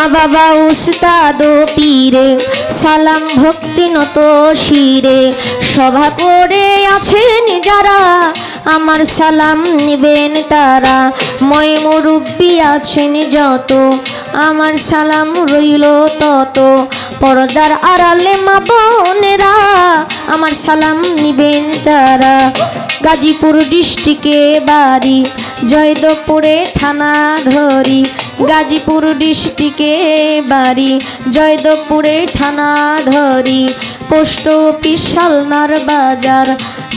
মা বাবা উস্তাদ পীরে, সালাম ভক্তি নত শিরে। সভা করে আছেন যারা, আমার সালাম নিবেন তারা। ময় মুরব্বী আছেন যত, আমার সালাম রইল তত। পর্দার আড়ালে মা বোনেরা, আমার সালাম নিবেন তারা। গাজীপুর ডিস্ট্রিক্টে বাড়ি জয়দেবপুরে থানা ধরি। গাজীপুর ডিস্ট্রিক্টে বাড়ি, জয়দেবপুরে থানা ধরি। পোস্ট অফিস শালনার বাজার,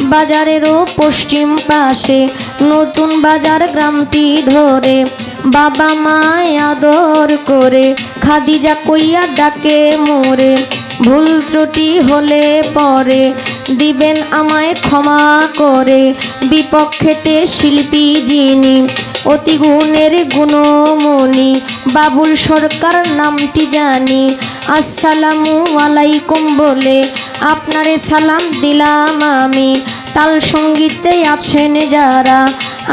বাজারেরও পশ্চিম পাশে নতুন বাজার গ্রামটি ধরে। বাবা মায় আদর করে, খাদিজা কইয়া ডাকে মোরে। ভুল ত্রুটি হলে পরে, দিবেন আমায় ক্ষমা করে। বিপক্ষেতে শিল্পী যিনি, অতি গুণের গুণমণি বাবুল সরকার নামটি জানি। আসসালামু আলাইকুম বলে আপনারে সালাম দিলাম আমি। তাল সঙ্গীতে আছেন যারা,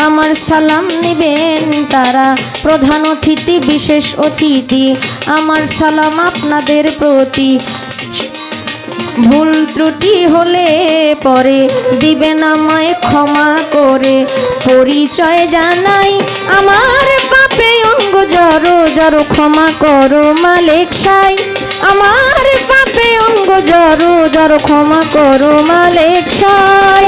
আমার সালাম নেবেন তারা। প্রধান অতিথি, বিশেষ অতিথি, আমার সালাম আপনাদের প্রতি। ভুল ত্রুটি হলে পরে দিবেন আমায় ক্ষমা করে। পরিচয় জানাই আমার পাপে অঙ্গ জড়ো ক্ষমা করো মালিক সাই। আমার পাপে অঙ্গ জড়ো জড়ো ক্ষমা করো মালিক সাই।